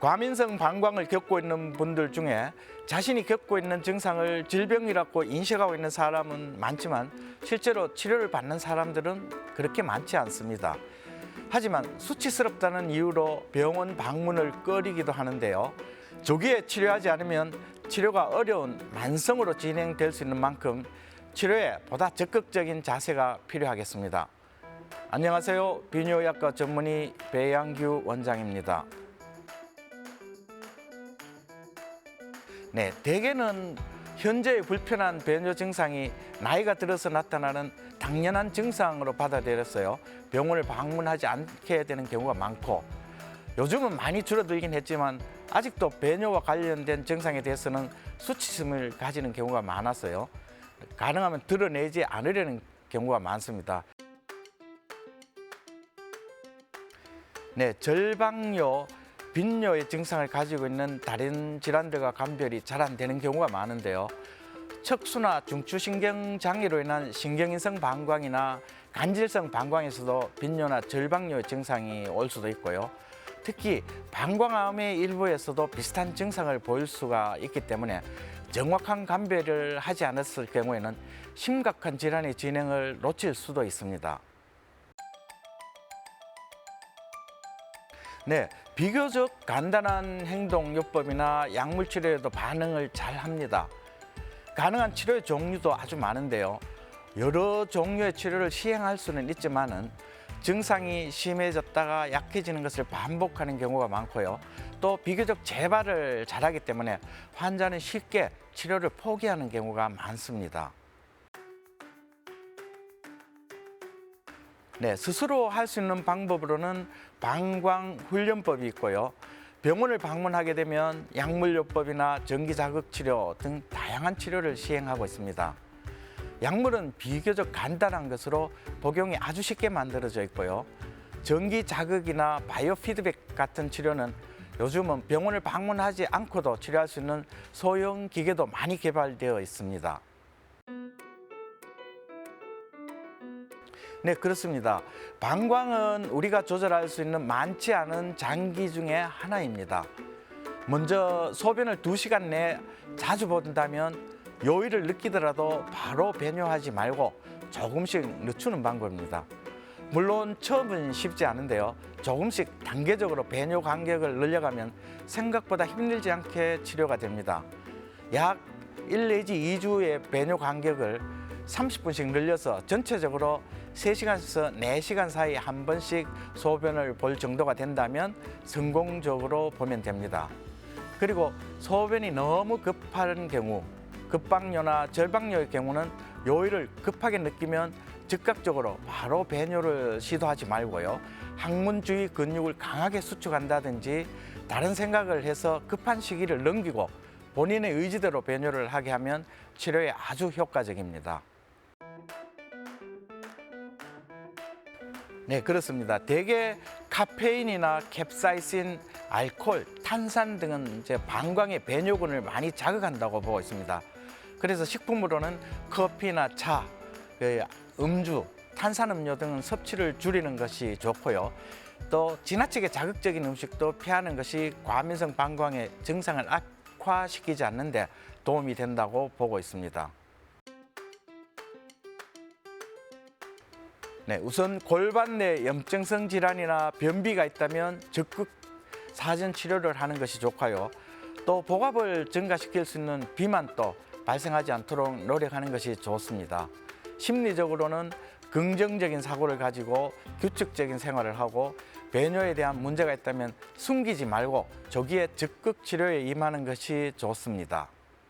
과민성 방광을 겪고 있는 분들 중에 자신이 겪고 있는 증상을 질병이라고 인식하고 있는 사람은 많지만 실제로 치료를 받는 사람들은 그렇게 많지 않습니다. 하지만 수치스럽다는 이유로 병원 방문을 꺼리기도 하는데요. 조기에 치료하지 않으면 치료가 어려운 만성으로 진행될 수 있는 만큼 치료에 보다 적극적인 자세가 필요하겠습니다. 안녕하세요. 비뇨약과 전문의 배양규 원장입니다. 네, 대개는 현재의 불편한 배뇨 증상이 나이가 들어서 나타나는 당연한 증상으로 받아들였어요. 병원을 방문하지 않게 되는 경우가 많고 요즘은 많이 줄어들긴 했지만 아직도 배뇨와 관련된 증상에 대해서는 수치심을 가지는 경우가 많았어요. 가능하면 드러내지 않으려는 경우가 많습니다. 네, 절방뇨, 빈뇨의 증상을 가지고 있는 다른 질환들과 감별이 잘 안 되는 경우가 많은데요. 척수나 중추신경 장애로 인한 신경인성 방광이나 간질성 방광에서도 빈뇨나 절방뇨의 증상이 올 수도 있고요. 특히 방광암의 일부에서도 비슷한 증상을 보일 수가 있기 때문에 정확한 감별을 하지 않았을 경우에는 심각한 질환의 진행을 놓칠 수도 있습니다. 네, 비교적 간단한 행동요법이나 약물 치료에도 반응을 잘 합니다. 가능한 치료의 종류도 아주 많은데요. 여러 종류의 치료를 시행할 수는 있지만은 증상이 심해졌다가 약해지는 것을 반복하는 경우가 많고요. 또 비교적 재발을 잘하기 때문에 환자는 쉽게 치료를 포기하는 경우가 많습니다. 네, 스스로 할 수 있는 방법으로는 방광 훈련법이 있고요. 병원을 방문하게 되면 약물요법이나 전기 자극 치료 등 다양한 치료를 시행하고 있습니다. 약물은 비교적 간단한 것으로 복용이 아주 쉽게 만들어져 있고요. 전기 자극이나 바이오 피드백 같은 치료는 요즘은 병원을 방문하지 않고도 치료할 수 있는 소형 기계도 많이 개발되어 있습니다. 네, 그렇습니다. 방광은 우리가 조절할 수 있는 많지 않은 장기 중에 하나입니다. 먼저 소변을 두시간 내에 자주 본다면 요일을 느끼더라도 바로 배뇨하지 말고 조금씩 늦추는 방법입니다. 물론 처음은 쉽지 않은데요. 조금씩 단계적으로 배뇨 간격을 늘려가면 생각보다 힘들지 않게 치료가 됩니다. 약1 내지 2주의 배뇨 간격을 30분씩 늘려서 전체적으로 3시간에서 4시간 사이 한 번씩 소변을 볼 정도가 된다면 성공적으로 보면 됩니다. 그리고 소변이 너무 급한 경우, 급방뇨나 절방뇨의 경우는 요일을 급하게 느끼면 즉각적으로 바로 배뇨를 시도하지 말고요. 항문 주위 근육을 강하게 수축한다든지 다른 생각을 해서 급한 시기를 넘기고 본인의 의지대로 배뇨를 하게 하면 치료에 아주 효과적입니다. 네, 그렇습니다. 대개 카페인이나 캡사이신, 알코올, 탄산 등은 이제 방광의 배뇨근을 많이 자극한다고 보고 있습니다. 그래서 식품으로는 커피나 차, 그 음주, 탄산음료 등은 섭취를 줄이는 것이 좋고요. 또 지나치게 자극적인 음식도 피하는 것이 과민성 방광의 증상을 악화시키지 않는데 도움이 된다고 보고 있습니다. 네, 우선 골반 내 염증성 질환이나 변비가 있다면 적극 사전 치료를 하는 것이 좋고요. 또 복압을 증가시킬 수 있는 비만도 발생하지 않도록 노력하는 것이 좋습니다. 심리적으로는 긍정적인 사고를 가지고 규칙적인 생활을 하고 배뇨에 대한 문제가 있다면 숨기지 말고 조기에 적극 치료에 임하는 것이 좋습니다.